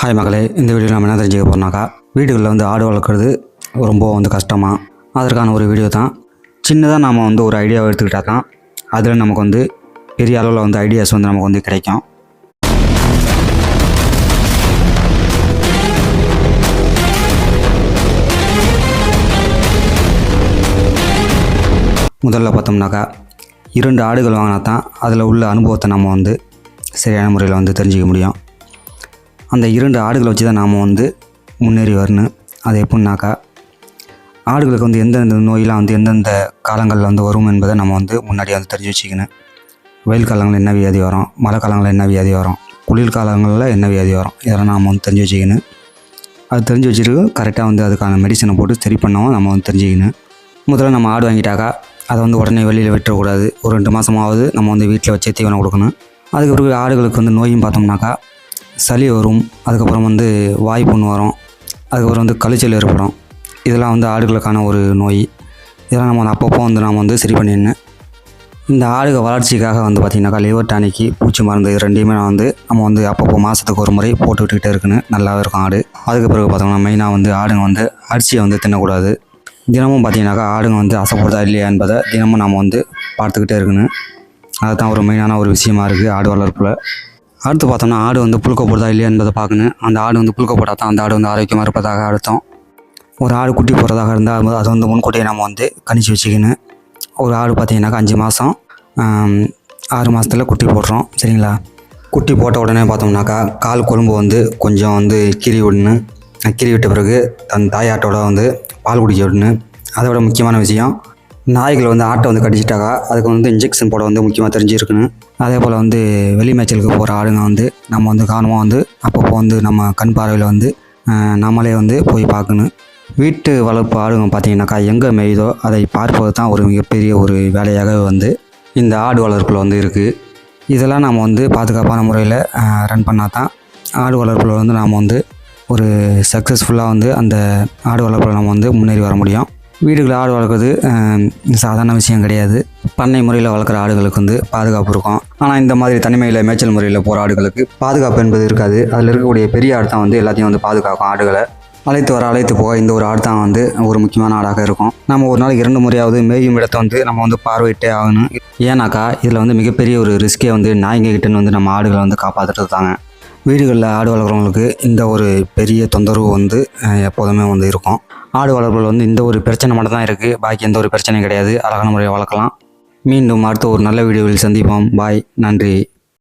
Hi மகளே இந்த வீடியோவில் நம்ம என்ன தெரிஞ்சுக்க போகிறோம்னாக்கா வீடுகளில் வந்து ஆடு வளர்க்குறது ரொம்ப வந்து கஷ்டமாக அதற்கான ஒரு வீடியோ தான். சின்னதாக நாம் வந்து ஒரு ஐடியாவை எடுத்துக்கிட்டா தான் அதில் நமக்கு வந்து பெரிய அளவில் வந்து ஐடியாஸ் வந்து நமக்கு வந்து கிடைக்கும். முதல்ல பார்த்தோம்னாக்கா இரண்டு ஆடுகள் வாங்கினா தான் அதில் உள்ள அனுபவத்தை நம்ம வந்து சரியான முறையில் வந்து தெரிஞ்சுக்க முடியும். அந்த இரண்டு ஆடுகளை வச்சு தான் நாம் வந்து முன்னேறி வரணும். அது எப்படின்னாக்கா ஆடுகளுக்கு வந்து எந்தெந்த நோயெலாம் வந்து எந்தெந்த காலங்களில் வந்து வரும் என்பதை நம்ம வந்து முன்னாடியே வந்து தெரிஞ்சு வச்சுக்கணும். வெயில் காலங்களில் என்ன வியாதி வரும்? மழை காலங்களில் என்ன வியாதி வரும்? குளிர் காலங்களில் என்ன வியாதி வரும்? இதெல்லாம் நாம் வந்து தெரிஞ்சு வச்சுக்கணும். அது தெரிஞ்சு வச்சுட்டு கரெக்டாக வந்து அதுக்கான மெடிசனை போட்டு சரி பண்ணவும் நம்ம வந்து தெரிஞ்சுக்கணும் முதல்ல நம்ம ஆடு வாங்கிட்டாக்கா அதை வந்து உடனே வெளியில் விட்டுறக்கூடாது. ஒரு ரெண்டு மாதமாவது நம்ம வந்து வீட்டில் வச்சே தீவனம் கொடுக்கணும். அதுக்கு பிறகு ஆடுகளுக்கு வந்து நோயும் பார்த்தோம்னாக்கா சளி வரும் அதுக்கப்புறம் வந்து வாய் புண் வரும் அதுக்கப்புறம் வந்து கழிச்சல் ஏற்படும். இதெல்லாம் வந்து ஆடுகளுக்கான ஒரு நோய். இதெல்லாம் நம்ம வந்து அப்பப்போ வந்து நாம் வந்து சரி பண்ணிடணும். இந்த ஆடுக வளர்ச்சிக்காக வந்து பார்த்திங்கனாக்கா லிவர் டானிக்கு பூச்சி மருந்து இது ரெண்டையுமே நான் வந்து நம்ம வந்து அப்பப்போ மாதத்துக்கு ஒரு முறை போட்டு விட்டுக்கிட்டே இருக்கணும். நல்லாவே இருக்கும் ஆடு. அதுக்கு பிறகு பார்த்தோம்னா மெயினாக வந்து ஆடுங்க வந்து அரிசியை வந்து தின்னக்கூடாது. தினமும் பார்த்தீங்கன்னாக்கா ஆடுங்க வந்து அசைப்படுதா இல்லையா என்பதை தினமும் நாம் வந்து பார்த்துக்கிட்டே இருக்கணும். அதுதான் ஒரு மெயினான ஒரு விஷயமா இருக்குது ஆடு வளர்ப்பில். அடுத்து பார்த்தோம்னா ஆடு வந்து புழுக்க போடுதா இல்லையா என்பதை பார்க்கணும். அந்த ஆடு வந்து புழுக்க போட்டால் தான் அந்த ஆடு வந்து ஆரோக்கியமாக இருப்பதாக அர்த்தம். ஒரு ஆடு குட்டி போடுறதாக இருந்தால் அது வந்து முன்கூட்டியே நம்ம வந்து கணிச்சு வச்சுக்கணும். ஒரு ஆடு பார்த்தீங்கன்னாக்கா அஞ்சு மாதம் ஆறு மாதத்தில் குட்டி போடுறோம். சரிங்களா? குட்டி போட்ட உடனே பார்த்தோம்னாக்கா கால் கொழும்பு வந்து கொஞ்சம் வந்து கீறி விடணும். கீறி விட்ட பிறகு அந்த தாயாட்டோட வந்து பால் குடிக்க விடணும். அதை விட முக்கியமான விஷயம் நாய்கள் வந்து ஆட்டை வந்து கடிச்சிட்டாக்கா அதுக்கு வந்து இன்ஜெக்ஷன் போட வந்து முக்கியமாக தெரிஞ்சிருக்கணும். அதே போல் வந்து வெளி மேய்ச்சலுக்கு போகிற ஆடுங்க வந்து நம்ம வந்து கவனமாக வந்து அப்பப்போ வந்து நம்ம கண் பார்வையில் வந்து நம்மளே வந்து போய் பார்க்கணும். வீட்டு வளர்ப்பு ஆடுங்க பார்த்தீங்கன்னாக்கா எங்கே மேயுதோ அதை பார்ப்பது தான் ஒரு மிகப்பெரிய ஒரு வேலையாக வந்து இந்த ஆடு வளர்ப்பில் வந்து இருக்குது இதெல்லாம் நாம் வந்து பாதுகாப்பான முறையில் ரன் பண்ணால் தான் ஆடு வளர்ப்பில் வந்து நாம் வந்து ஒரு சக்ஸஸ்ஃபுல்லாக வந்து அந்த ஆடு வளர்ப்பில் நம்ம வந்து முன்னேறி வர முடியும். வீடுகளில் ஆடு வளர்க்குறது சாதாரண விஷயம் கிடையாது. பண்ணை முறையில் வளர்க்குற ஆடுகளுக்கு வந்து பாதுகாப்பு இருக்கும். ஆனால் இந்த மாதிரி தனிமையில் மேய்ச்சல் முறையில் போகிற ஆடுகளுக்கு பாதுகாப்பு என்பது இருக்காது. அதில் இருக்கக்கூடிய பெரிய ஆடு தான் வந்து எல்லாத்தையும் வந்து பாதுகாக்கும் ஆடுகளை. அழைத்து வர அழைத்து போக இந்த ஒரு ஆடு தான் வந்து ஒரு முக்கியமான ஆடாக இருக்கும். நம்ம ஒரு நாளைக்கு இரண்டு முறையாவது மேயும் இடத்தை வந்து நம்ம வந்து பார்வையிட்டே ஆகணும். ஏன்னாக்கா இதில் வந்து மிகப்பெரிய ஒரு ரிஸ்க்கே வந்து நாய்ங்க கிட்டன்னு வந்து நம்ம ஆடுகளை வந்து காப்பாற்றுறது தாங்க வீடுகளில் ஆடு வளர்க்குறவங்களுக்கு இந்த ஒரு பெரிய தொந்தரவு வந்து எப்போதுமே வந்து இருக்கும். ஆடு வளர்ப்புகள் வந்து இந்த ஒரு பிரச்சனை மட்டும் தான் இருக்குது பாக்கி எந்த ஒரு பிரச்சனையும் கிடையாது. அழகான முறையை வளர்க்கலாம். மீண்டும் அடுத்த ஒரு நல்ல வீடியோவில் சந்திப்போம். பாய். நன்றி.